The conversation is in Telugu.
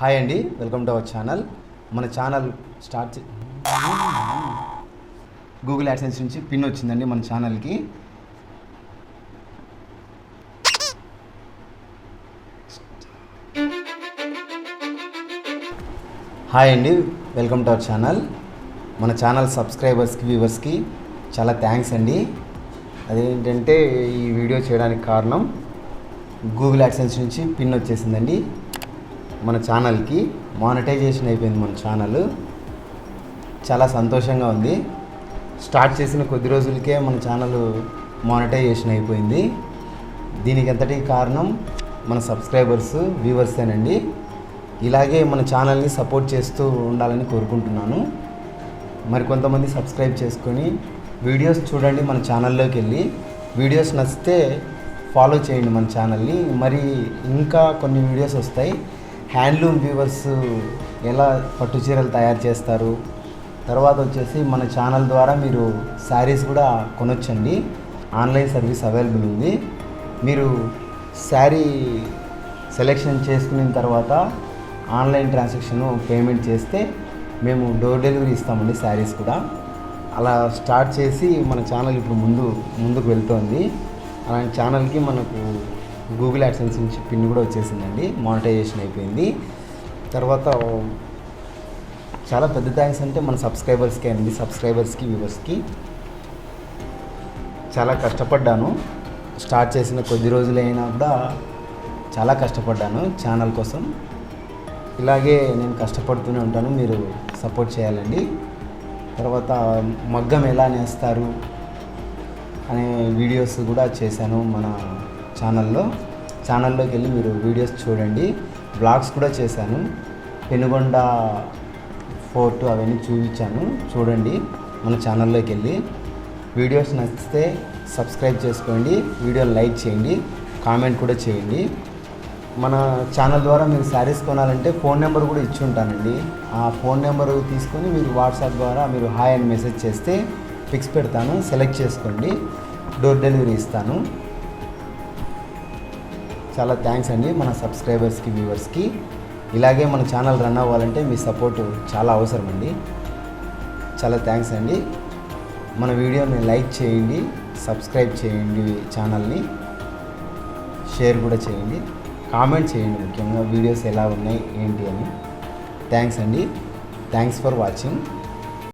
హాయ్ అండి వెల్కమ్ టు అవర్ ఛానల్. మన ఛానల్ స్టార్ట్ చే- గూగుల్ యాడ్సెన్స్ నుంచి పిన్ వచ్చిందండి మన ఛానల్కి. హాయ్ అండి వెల్కమ్ టు అవర్ ఛానల్. మన ఛానల్ సబ్స్క్రైబర్స్కి వ్యూవర్స్కి చాలా థ్యాంక్స్ అండి. అదేంటంటే ఈ వీడియో చేయడానికి కారణం గూగుల్ యాడ్సెన్స్ నుంచి పిన్ వచ్చేసిందండి. మన ఛానల్కి మానిటైజేషన్ అయిపోయింది మన ఛానల్. చాలా సంతోషంగా ఉంది. స్టార్ట్ చేసిన కొద్ది రోజులకే మన ఛానల్ మానిటైజేషన్ అయిపోయింది. దీనికి ఎంతటి కారణం? మన సబ్స్క్రైబర్స్ వ్యూవర్సేనండి ఇలాగే మన ఛానల్ని సపోర్ట్ చేస్తూ ఉండాలని కోరుకుంటున్నాను. మరి కొంతమంది సబ్స్క్రైబ్ చేసుకొని వీడియోస్ చూడండి మన ఛానల్లోకి వెళ్ళి. వీడియోస్ నచ్చితే ఫాలో చేయండి మన ఛానల్ని. మరి ఇంకా కొన్ని వీడియోస్ వస్తాయి. హ్యాండ్లూమ్ వ్యూవర్స్ ఎలా పట్టు చీరలు తయారు చేస్తారు? తర్వాత వచ్చేసి మన ఛానల్ ద్వారా మీరు శారీస్ కూడా కొనొచ్చండి. ఆన్లైన్ సర్వీస్ అవైలబుల్ ఉంది. మీరు శారీ సెలెక్షన్ చేసుకున్న తర్వాత ఆన్లైన్ ట్రాన్సాక్షన్ పేమెంట్ చేస్తే మేము డోర్ డెలివరీ ఇస్తామండి శారీస్ కూడా. అలా స్టార్ట్ చేసి మన ఛానల్ ఇప్పుడు ముందు ముందుకు వెళ్తోంది. అలాంటి ఛానల్కి మనకు గూగుల్ యాడ్సెన్స్ నుంచి పిన్ కూడా వచ్చేసిందండి. మానిటైజేషన్ అయిపోయింది. తర్వాత చాలా పెద్ద థ్యాంక్స్ అంటే మన సబ్స్క్రైబర్స్కి అండి. సబ్స్క్రైబర్స్కి వ్యూవర్స్కి చాలా కష్టపడ్డాను. స్టార్ట్ చేసిన కొద్ది రోజులైనా కూడా చాలా కష్టపడ్డాను ఛానల్ కోసం. ఇలాగే నేను కష్టపడుతూనే ఉంటాను. మీరు సపోర్ట్ చేయాలండి. తర్వాత మగ్గం ఎలా నేస్తారు అనే వీడియోస్ కూడా చేశాను మన ఛానల్లో ఛానల్లోకి వెళ్ళి మీరు వీడియోస్ చూడండి. బ్లాగ్స్ కూడా చేశాను. పెనుగొండ ఫోర్ట్ అవన్నీ చూపించాను. చూడండి మన ఛానల్లోకి వెళ్ళి. వీడియోస్ నచ్చితే సబ్స్క్రైబ్ చేసుకోండి. వీడియో లైక్ చేయండి. కామెంట్ కూడా చేయండి. మన ఛానల్ ద్వారా మీరు శారీస్ కొనాలంటే ఫోన్ నెంబర్ కూడా ఇచ్చి ఉంటానండి. ఆ ఫోన్ నెంబర్ తీసుకొని మీరు వాట్సాప్ ద్వారా మీరు హాయ్ అని మెసేజ్ చేస్తే పిక్స్ పెడతాను. సెలెక్ట్ చేసుకోండి. డోర్ డెలివరీ ఇస్తాను. చాలా థ్యాంక్స్ అండి మన సబ్స్క్రైబర్స్కి వ్యూవర్స్కి ఇలాగే మన ఛానల్ రన్ అవ్వాలంటే మీ సపోర్టు చాలా అవసరం అండి. చాలా థ్యాంక్స్ అండి. మన వీడియోని లైక్ చేయండి సబ్స్క్రైబ్ చేయండి ఛానల్ని షేర్ కూడా చేయండి. కామెంట్ చేయండి ముఖ్యంగా వీడియోస్ ఎలా ఉన్నాయి ఏంటి అని. థ్యాంక్స్ అండి. Thanks for watching